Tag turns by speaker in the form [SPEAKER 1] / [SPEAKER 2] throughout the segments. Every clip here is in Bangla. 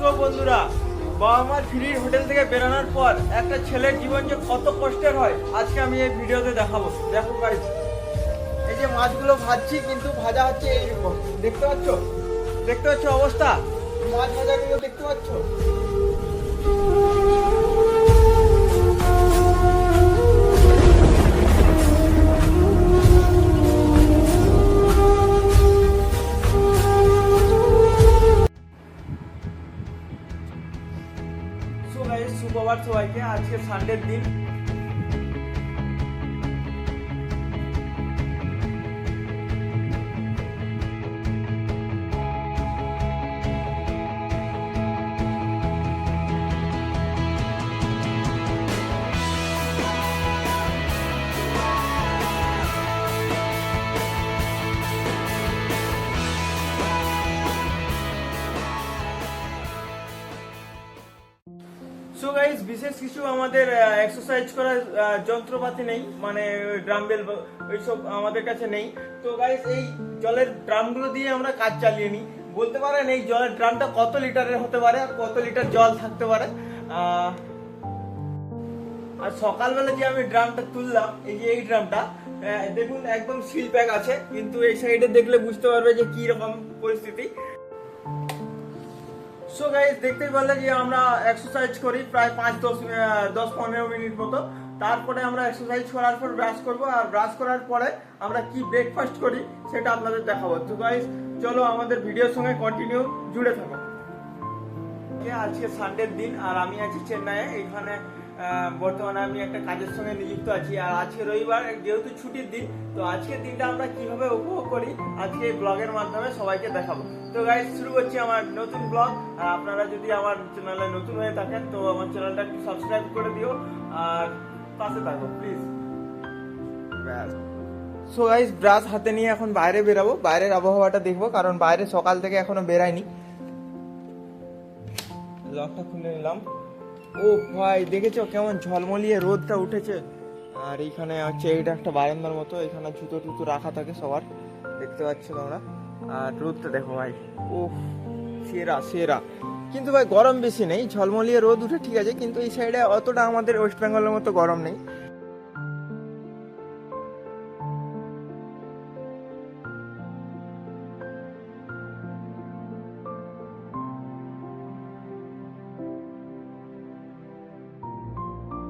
[SPEAKER 1] তো বন্ধুরা, বাবা মার ফ্রির হোটেল থেকে বেরোনোর পর একটা ছেলের জীবন যে কত কষ্টের হয়, আজকে আমি এই ভিডিওতে দেখাবো। দেখো গাইজ এই যে মাছগুলো ভাজছি কিন্তু ভাজা হচ্ছে এইরকম দেখতে পাচ্ছ? দেখতে পাচ্ছ অবস্থা? মাছ ভাজাগুলো দেখতে পাচ্ছ? সানডের দিন বিশেষ কিছু আমাদের এক্সারসাইজ করার যন্ত্রপাতি নেই মানে ড্রামবেল ওইসব আমাদের কাছে নেই। তো গাইস এই জলের ড্রামগুলো দিয়ে আমরা কাজ চালিয়ে নিই। বলতে পারেন এই জলের ড্রামটা কত লিটারের হতে পারে আর কত লিটার জল থাকতে পারে? আর সকালবেলা যে আমি ড্রামটা তুললাম, এই যে এই ড্রামটা দেখুন একদম সিল প্যাক আছে, কিন্তু এই সাইডে দেখলে বুঝতে পারবে যে কি রকম পরিস্থিতি। সো গাইজ দেখতেই পারলে যে আমরা এক্সারসাইজ করি প্রায় পাঁচ, দশ দশ, পনেরো মিনিট মতো। তারপরে আমরা এক্সারসাইজ করার পর ব্রাশ করব আর ব্রাশ করার পরে আমরা কি ব্রেকফাস্ট করি সেটা আপনাদের দেখাবো। তো গাইজ চলো আমাদের ভিডিওর সঙ্গে কন্টিনিউ জুড়ে থাকো। আজকে সানডের দিন আর আমি আছি চেন্নাইয়ে। এখানে বর্তমানে আমি একটা কাজের সঙ্গে নিযুক্ত আছি। আর আজকে রবিবার যেহেতু ছুটির দিন তো আজকের দিনটা আমরা কীভাবে উপভোগ করি আজকে এই ব্লগের মাধ্যমে সবাইকে দেখাবো। তো গাইজ শুরু করছি আমার নতুন ব্লগ। আর আপনারা যদি আমার চ্যানেলে নতুন হয়ে থাকেন তো আমার চ্যানেলটা একটু সাবস্ক্রাইব করে দিও। আর পাশে থাকো প্লিজ সো গাইজ ব্রাশ হাতে নিয়ে এখন বাইরে বেরাবো। বাইরের আবহাওয়াটা দেখব কারণ বাইরে সকাল থেকে এখনও বেরায়নি। লকটা খুলে নিলাম। ও ভাই, দেখেছ কেমন ঝলমলিয়ে রোদটা উঠেছে? আর এইখানে হচ্ছে এইটা একটা বারান্দার মতো, এখানে জুতো টুতো রাখা থাকে সবার, দেখতে পাচ্ছ তোমরা। আর রোদটা দেখো ভাই ও সেরা সেরা। কিন্তু ভাই গরম বেশি নেই, ঝলমলিয়ে রোদ উঠে ঠিক আছে, কিন্তু এই সাইডে অতটা আমাদের ওয়েস্ট বেঙ্গলের মতো গরম নেই।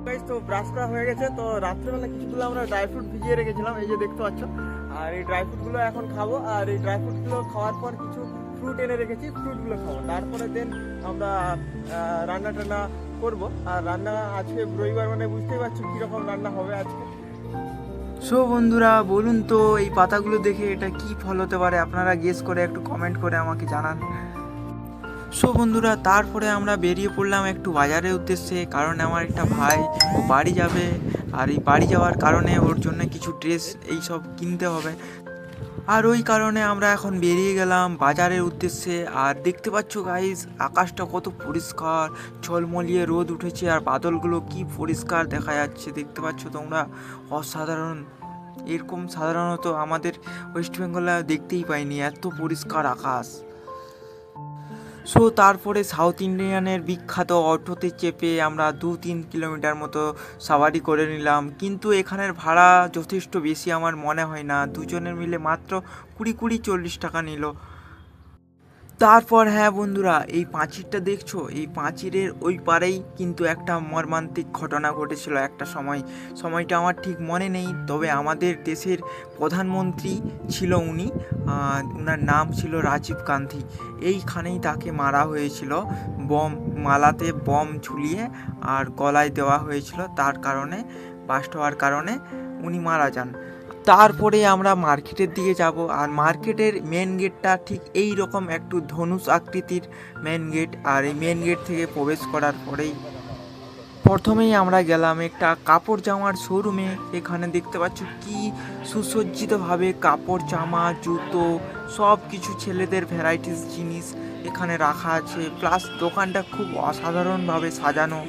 [SPEAKER 1] Guys, তো ব্রাশ করা হয়ে গেছে। তো রাত্রেবেলা কিছুগুলো আমরা ড্রাই ফ্রুট ভিজিয়ে রেখেছিলাম এই যে দেখতে পাচ্ছ। আর এই ড্রাই ফ্রুটগুলো এখন খাব। আর এই ড্রাই ফ্রুটগুলো খাওয়ার পর কিছু ফ্রুট এনে রেখেছি ফ্রুটগুলো খাব। তারপরে দেন আমরা রান্না টান্না করব। আর রান্না আজকে রবিবার মানে বুঝতেই পারছ কীরকম রান্না হবে আজকে। সো বন্ধুরা বলুন তো এই পাতাগুলো দেখে এটা কি ফল হতে পারে? আপনারা গেস করে একটু কমেন্ট করে আমাকে জানান। সো বন্ধুরা, তারপরে আমরা বেরিয়ে পড়লাম একটু বাজারের উদ্দেশ্যে, কারণ আমার একটা ভাই, ও বাড়ি যাবে। আর এই বাড়ি যাওয়ার কারণে ওর জন্য কিছু ড্রেস এই সব কিনতে হবে। আর ওই কারণে আমরা এখন বেরিয়ে গেলাম বাজারের উদ্দেশ্যে। আর দেখতে পাচ্ছ গাইজ আকাশটা কত পরিষ্কার, ঝলমলিয়ে রোদ উঠেছে, আর বাদলগুলো কি পরিষ্কার দেখা যাচ্ছে দেখতে পাচ্ছ তোমরা? অসাধারণ। এরকম সাধারণত আমাদের ওয়েস্ট বেঙ্গলে দেখতেই পাইনি, এত পরিষ্কার আকাশ। সো তারপরে সাউথ ইন্ডিয়ানের বিখ্যাত অটোতে চেপে আমরা দু তিন কিলোমিটার মতো সাওয়ারি করে নিলাম। কিন্তু এখানের ভাড়া যথেষ্ট বেশি আমার মনে হয় না। দুজনের মিলে মাত্র কুড়ি কুড়ি চল্লিশ টাকা নিল। তারপর হ্যাঁ বন্ধুরা, এই পাঁচিরটা দেখছ? এই পাঁচিরের ওই পারেই কিন্তু একটা মর্মান্তিক ঘটনা ঘটেছিল একটা সময়। সময়টা আমার ঠিক মনে নেই, তবে আমাদের দেশের প্রধানমন্ত্রী ছিল উনি ওনার নাম ছিল রাজীব গান্ধী। এইখানেই তাকে মারা হয়েছিল। বম, মালাতে বম ঝুলিয়ে আর গলায় দেওয়া হয়েছিল। তার কারণে, বাস্ট হওয়ার কারণে উনি মারা যান। তারপরে আমরা মার্কেটের দিকে যাব আর মার্কেটের মেন গেটটা ঠিক এই রকম একটু ধনুষ আকৃতির মেন গেট আর এই মেন গেট থেকে প্রবেশ করার পরেই প্রথমেই আমরা গেলাম একটা কাপড় জামার শোরুমে এখানে দেখতে পাচ্ছ কি সুসজ্জিতভাবে কাপড়, জামা, জুতো সব কিছু ছেলেদের ভ্যারাইটিস জিনিস এখানে রাখা আছে। প্লাস দোকানটা খুব অসাধারণভাবে সাজানো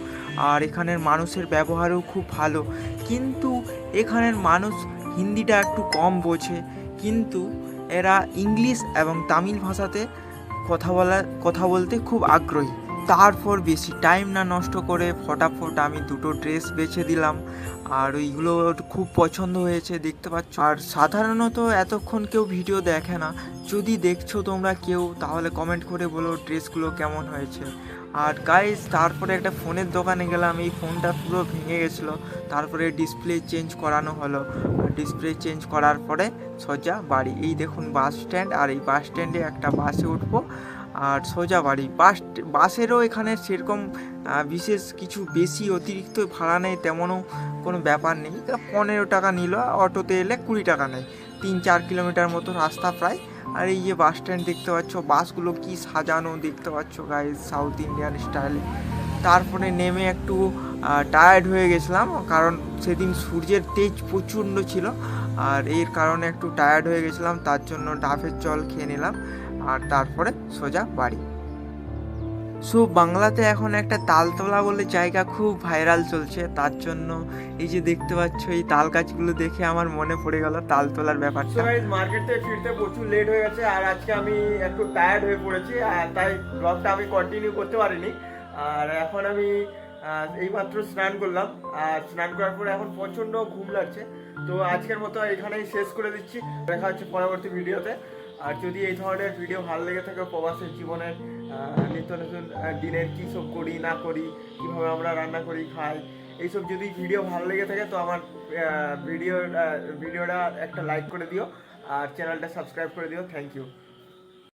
[SPEAKER 1] আর এখানের মানুষের ব্যবহারও খুব ভালো। কিন্তু এখানের মানুষ হিন্দিটা একটু কম বোঝে, কিন্তু এরা ইংলিশ এবং তামিল ভাষাতে কথা বলা, কথা বলতে খুব আগ্রহী। তারপর বেশি টাইম না নষ্ট করে ফটাফট আমি দুটো ড্রেস বেছে দিলাম। আর ওইগুলো খুব পছন্দ হয়েছে, দেখতে পাচ্ছ। আর সাধারণত এতক্ষণ কেউ ভিডিও দেখে না। যদি দেখছ তোমরা কেউ, তাহলে কমেন্ট করে বলো ড্রেসগুলো কেমন হয়েছে। আর গাইজ তারপরে একটা ফোনের দোকানে গেলাম, এই ফোনটা পুরো ভেঙে গেছিল। তারপরে ডিসপ্লে চেঞ্জ করানো হলো। ডিসপ্লে চেঞ্জ করার পরে সোজা বাড়ি। এই দেখুন বাস স্ট্যান্ড আর এই বাস স্ট্যান্ডে একটা বাসে উঠবো। আর সোজা বাড়ি। বাস, বাসেরও এখানে সেরকম বিশেষ কিছু বেশি অতিরিক্ত ভাড়া নেই, তেমনও কোনো ব্যাপার নেই। পনেরো টাকা নিল, অটোতে এলে কুড়ি টাকা নেয়। তিন চার কিলোমিটার মতো রাস্তা প্রায়। আর এই যে বাস স্ট্যান্ড দেখতে পাচ্ছ, বাসগুলো কি সাজানো দেখতে পাচ্ছ গাইজ সাউথ ইন্ডিয়ান স্টাইলে তারপরে নেমে একটু টায়ার্ড হয়ে গেছিলাম, কারণ সেদিন সূর্যের তেজ প্রচণ্ড ছিল। আর এর কারণে একটু টায়ার্ড হয়ে গেছিলাম, তার জন্য ডাফের জল খেয়ে নিলাম। আর তারপরে সোজা বাড়ি। সো, বাংলাতে এখন একটা তালতলা বলে জায়গা খুব ভাইরাল চলছে। তার জন্য এই যে দেখতে পাচ্ছ, এই তাল গাছগুলো দেখে আমার মনে পড়ে গেল তালতলার ব্যাপারটা।
[SPEAKER 2] মার্কেট থেকে ফিরতে প্রচুর লেট হয়ে গেছে আর আজকে আমি একটু টায়ার্ড হয়ে পড়েছি তাই ব্লগটা আমি কন্টিনিউ করতে পারিনি। আর এখন আমি এইমাত্র স্নান করলাম। আর স্নান করার পরে এখন প্রচণ্ড ঘুম লাগছে। তো আজকের মতো এখানেই শেষ করে দিচ্ছি। দেখা হচ্ছে পরবর্তী ভিডিওতে আর যদি এই ধরনের ভিডিও ভালো লেগে থাকে প্রবাসের জীবনের নিত্য নতুন দিনের কী সব করি, না করি, কীভাবে আমরা রান্না করি, খাই, এইসব যদি ভিডিও ভালো লেগে থাকে তো আমার ভিডিও ভিডিওটা একটা লাইক করে দিও আর চ্যানেলটা সাবস্ক্রাইব করে দিও। Thank you